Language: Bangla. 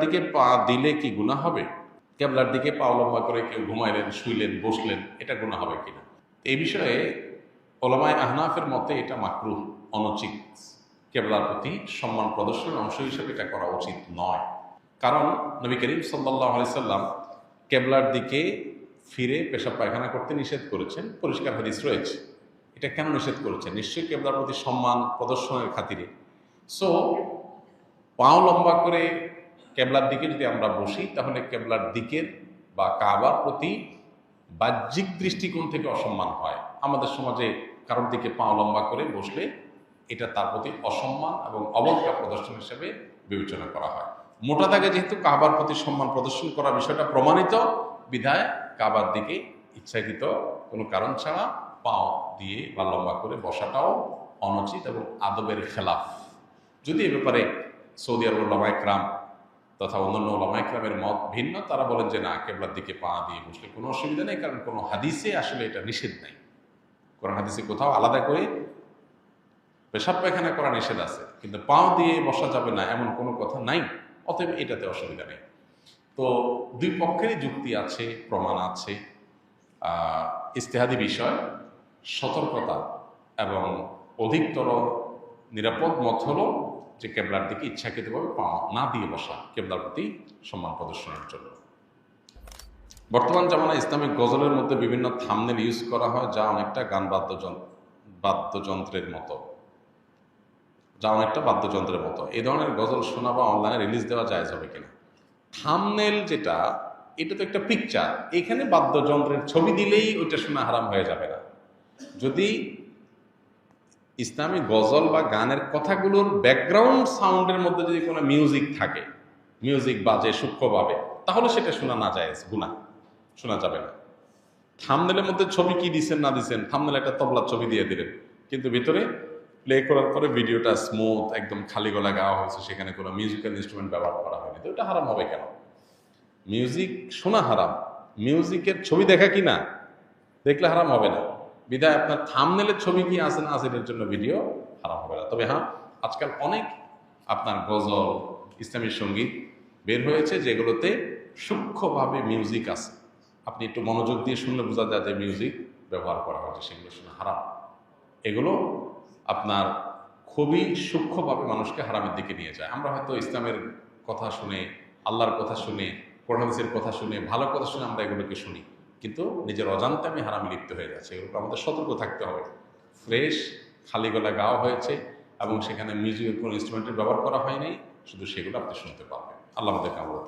দিকে পা দিলে কি গুণা হবে? কেবলার দিকে পা লম্বা করে কেউ ঘুমাইলেন, শুইলেন, বসলেন, এটা গুণা হবে কিনা? এই বিষয়ে ওলামায় আহনাফের মতে এটা মাকরুহ, অনুচিত। কেবলার প্রতি সম্মান প্রদর্শনের অংশ হিসেবে এটা করা উচিত নয়। কারণ নবী করিম সাল্লাহ সাল্লাম কেবলার দিকে ফিরে পেশাব পায়খানা করতে নিষেধ করেছেন। পরিষ্কার হাদিস রয়েছে। এটা কেন নিষেধ করেছেন? নিশ্চয়ই কেবলার প্রতি সম্মান প্রদর্শনের খাতিরে। সো পাও লম্বা করে কেবলার দিকে যদি আমরা বসি, তাহলে কেবলার দিকের বা কাবার প্রতি বাহ্যিক দৃষ্টিকোণ থেকে অসম্মান হয়। আমাদের সমাজে কারোর দিকে পাও লম্বা করে বসলে এটা তার প্রতি অসম্মান এবং অবজ্ঞা প্রদর্শন হিসেবে বিবেচনা করা হয়। মোটা দাগে যেহেতু কাবার প্রতি সম্মান প্রদর্শন করার বিষয়টা প্রমাণিত, বিধায় কাবার দিকে ইচ্ছাকৃত কোনো কারণ ছাড়া পাও দিয়ে বা লম্বা করে বসাটাও অনুচিত এবং আদবের খেলাফ। যদি এ ব্যাপারে সৌদি আরব লমাইক্রাম তথা অন্যান্য লমাইক্রামের মত ভিন্ন। তারা বলেন যে, না, কেবলার দিকে পা দিয়ে বসলে কোনো অসুবিধা নেই, কারণ কোনো হাদিসে আসলে এটা নিষেধ নাই। কোরআন হাদিসে কোথাও আলাদা করে পেশাব পায়খানা করা নিষেধ আছে, কিন্তু পাও দিয়ে বসা যাবে না এমন কোনো কথা নাই, অতএব এটাতে অসুবিধা নেই। তো দুই পক্ষেরই যুক্তি আছে, প্রমাণ আছে। ইস্তেহাদি বিষয়, সতর্কতা এবং অধিকতর নিরাপদ মত হলো যে কেবলার দিকে ইচ্ছাকৃতভাবে পা না দিয়ে বসা, কেবলার প্রতি সম্মান প্রদর্শনের জন্য। বর্তমান জামানায় ইসলামিক গজলের মধ্যে বিভিন্ন থামনেল ইউজ করা হয়, যা অনেকটা গান বাদ্যযন্ত্র বাদ্যযন্ত্রের মতো। যা অনেকটা বাদ্যযন্ত্রের মতো। এই ধরনের গজল শোনা বা অনলাইনে রিলিজ দেওয়া যায় যাবে কিনা? থামনেল যেটা, এটা তো একটা পিকচার এখানে বাদ্যযন্ত্রের ছবি দিলেই ওইটা শোনা হারাম হয়ে যাবে না। যদি ইসলামী গজল বা গানের কথাগুলোর ব্যাকগ্রাউন্ড সাউন্ডের মধ্যে যদি কোনো মিউজিক থাকে মিউজিক বাজে সূক্ষ্মভাবে তাহলে সেটা শোনা না যায় গুণা শোনা যাবে না। থামনেলের মধ্যে ছবি কি দিচ্ছেন না দিচ্ছেন থামনেল একটা তবলার ছবি দিয়ে দিলেন। কিন্তু ভিতরে প্লে করার পরে ভিডিওটা স্মুথ একদম খালি গলা গাওয়া হয়েছে, সেখানে কোনো মিউজিক্যাল ইনস্ট্রুমেন্ট ব্যবহার করা হয়নি। তো এটা হারাম হবে কেন? মিউজিক শোনা হারাম। মিউজিকের ছবি দেখা কি না? দেখলে হারাম হবে না। বিদায়, আপনার থামনেলের ছবি কি আছে না আছে এটার জন্য ভিডিও হারাম হবে না। তবে হ্যাঁ আজকাল অনেক আপনার গজল, ইসলামী সংগীত বের হয়েছে যেগুলোতে সূক্ষ্মভাবে মিউজিক আছে। আপনি একটু মনোযোগ দিয়ে শুনলে বোঝা যায় যে মিউজিক ব্যবহার করা হয়েছে, সেগুলো শুনে হারাম। এগুলো আপনার খুবই সূক্ষ্মভাবে মানুষকে হারামের দিকে নিয়ে যায়। আমরা হয়তো ইসলামের কথা শুনে, আল্লাহর কথা শুনে কোরআনের কথা শুনে, ভালো কথা শুনে আমরা এগুলোকে শুনি। কিন্তু নিজের অজান্তে আমি হারামে লিপ্ত হয়ে যাচ্ছি। এগুলো আমাদের সতর্ক থাকতে হবে। ফ্রেশ, খালি গলা গাওয়া হয়েছে এবং সেখানে মিউজিক কোনো ইনস্ট্রুমেন্টের ব্যবহার করা হয়নি। শুধু সেগুলো আপনি শুনতে পারবেন। আল্লাহ আমাদেরকে আমরা